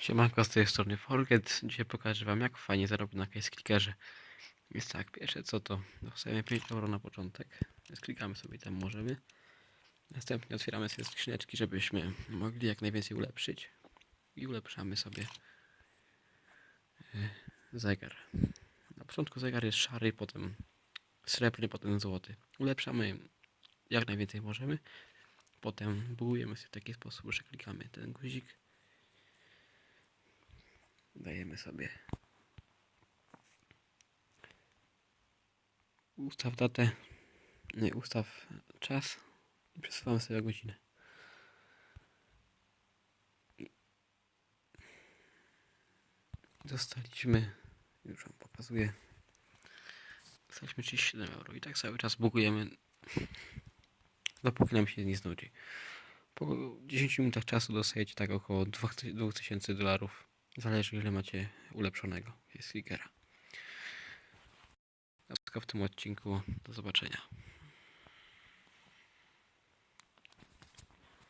Siemanko z tej strony Forget. Dzisiaj pokażę wam jak fajnie zarobić na case clickerze. Więc tak, pierwsze co to dostajemy 5 euro na początek. Więc klikamy sobie tam możemy. Następnie otwieramy sobie skrzyneczki, żebyśmy mogli jak najwięcej ulepszyć. I ulepszamy sobie y, zegar. Na początku zegar jest szary, potem srebrny, potem złoty. Ulepszamy jak najwięcej możemy. Potem bugujemy sobie w taki sposób, że klikamy ten guzik Dajemy sobie. Ustaw datę. Nie, ustaw czas i przesuwamy sobie o godzinę. Dostaliśmy, już wam pokazuję. Dostaliśmy 37 euro i tak cały czas bugujemy, dopóki nam się nie znudzi. Po 10 minutach czasu dostajecie tak około 2000 dolarów. Zależy ile macie ulepszonego jest figura. A wszystko w tym odcinku. Do zobaczenia.